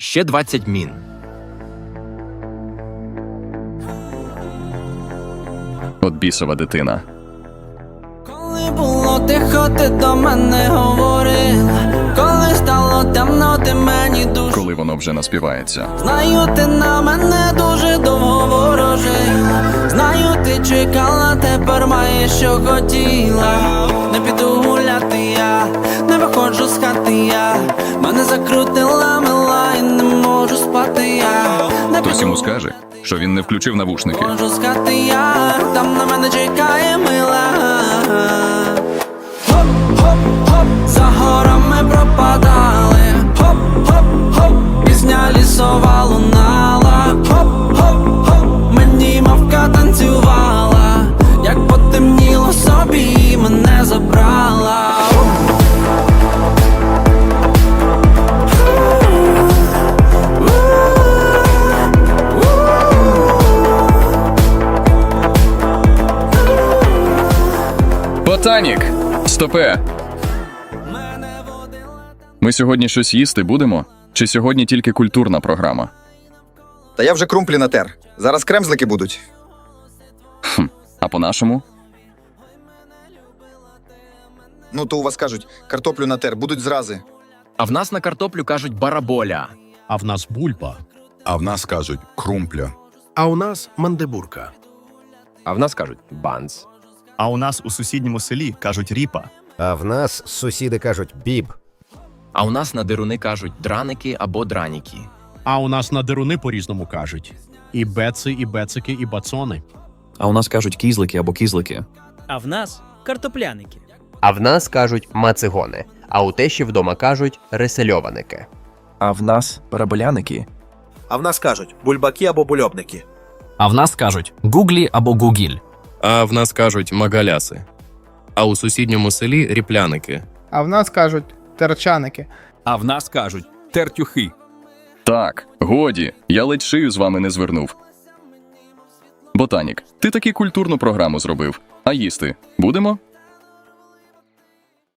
Ще 20 мін. От бісова дитина. Коли було тихо, ти до мене говорила. Коли стало темно, ти мені душу. Коли воно вже наспівається. Знаю, ти на мене дуже довго ворожила. Знаю, ти чекала, тепер маєш, що хотіла. Не піду гуляти я, не виходжу з хати я. Мене закрутила Хтось йому скаже, що він не включив навушники. Можу сказати, я, там на мене чекає мила. Хоп-хоп-хоп, за горами пропадали. Хоп-хоп-хоп, пісня лісова лунала. Ботанік! Стопе! Ми сьогодні щось їсти будемо? Чи сьогодні тільки культурна програма? Та я вже крумплі натер. Зараз кремзлики будуть. А по-нашому? Ну, то у вас кажуть, картоплю натер, будуть зрази. А в нас на картоплю кажуть бараболя. А в нас бульба. А в нас кажуть крумпля. А у нас мандибурка. А в нас кажуть банс. А у нас у сусідньому селі кажуть ріпа. А в нас сусіди кажуть біб. А у нас на дируни кажуть драники або драніки. А у нас на деруни по-різному кажуть. І беци, і бецики, і бацони. А у нас кажуть кізлики або кізлики. А в нас картопляники. А в нас кажуть мацигони, а у тещі вдома кажуть ресельованики. А в нас параболяники. А в нас кажуть бульбаки або бульобники. А в нас кажуть гуглі або гугіль. А в нас кажуть магаляси. А у сусідньому селі ріпляники. А в нас кажуть терчаники. А в нас кажуть тертюхи. Так, годі, я ледь шию з вами не звернув. Ботанік, ти таки культурну програму зробив. А їсти будемо?